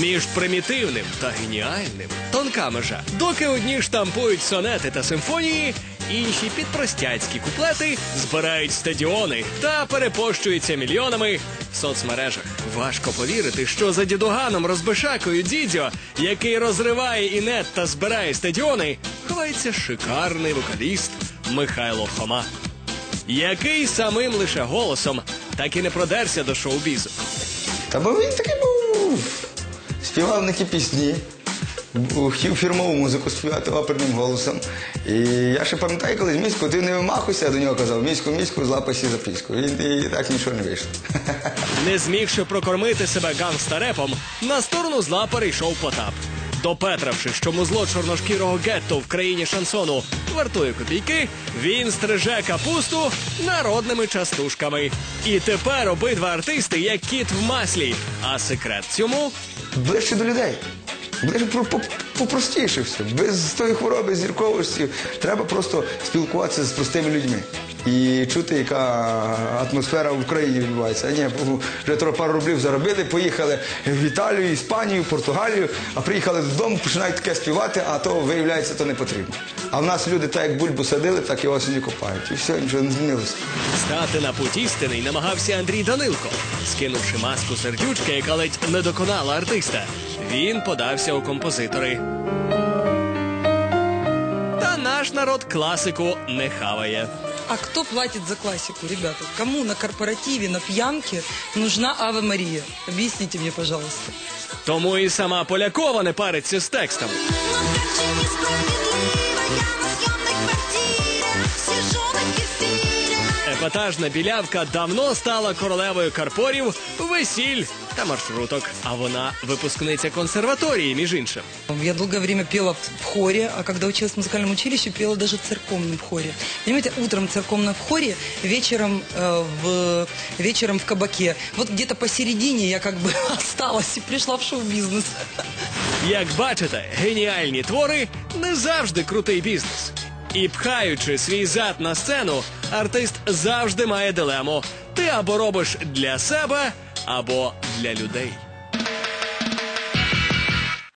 Між примітивним та геніальним тонка межа. Доки одні штампують сонети та симфонії, інші під простяцькі куплети збирають стадіони та перепощуються мільйонами в соцмережах. Важко повірити, що за дідуганом розбишакою дідьо, який розриває інет та збирає стадіони, ховається шикарний вокаліст Михайло Хома який самим лише голосом так і не продерся до шоу-бізу. Та бо він такий був. Співав не ті пісні. Фірмову музику співати оперним голосом. І я ще пам'ятаю, колись міську, ти не вимахуйся, я до нього казав, міську, міську, злапайся за піську. І, і так нічого не вийшло. Не змігши прокормити себе гангстарепом, на сторону зла перейшов Потап. Допетравши, що музло чорношкірого гетто в країні шансону вартує копійки, він стриже капусту народними частушками. І тепер обидва артисти як кіт в маслі. А секрет цьому Ближче до людей. Ближче по- по- попростіше все. Без тої хвороби, зірковості. Треба просто спілкуватися з простими людьми. І чути, яка атмосфера в Україні відбувається. Ні, вже трохи пару рублів заробили, поїхали в Італію, Іспанію, Португалію, а приїхали додому, починають таке співати, а то виявляється, то не потрібно. А в нас люди так як бульбу садили, так і осінню копають. І все, нічого не змінилося. Стати на путь істини намагався Андрій Данилко. Скинувши маску сердючки, яка ледь не доконала артиста, він подався у композитори. Та наш народ класику не хаває. А кто платит за классику, ребята? Кому на корпоративе, на пьянке нужна Ава Мария? Объясните мне, пожалуйста. Тому і сама Полякова не париться з текстом. Епатажна білявка давно стала королевою карпорів, весіль та маршруток. А вона випускниця консерваторії, між іншим. Я долгое время пела в в хоре, а когда училась в музыкальном училище, пела даже в церковном хоре. Понимаете, утром в церковном хоре, вечером, э, в, вечером в кабаке. Вот где-то посередине я как бы осталась и пришла в шоу-бизнес. Як бачите, геніальні твори не завжди крутий бізнес. І пхаючи свій зад на сцену, артист завжди має дилему: ти або робиш для себе, або для людей.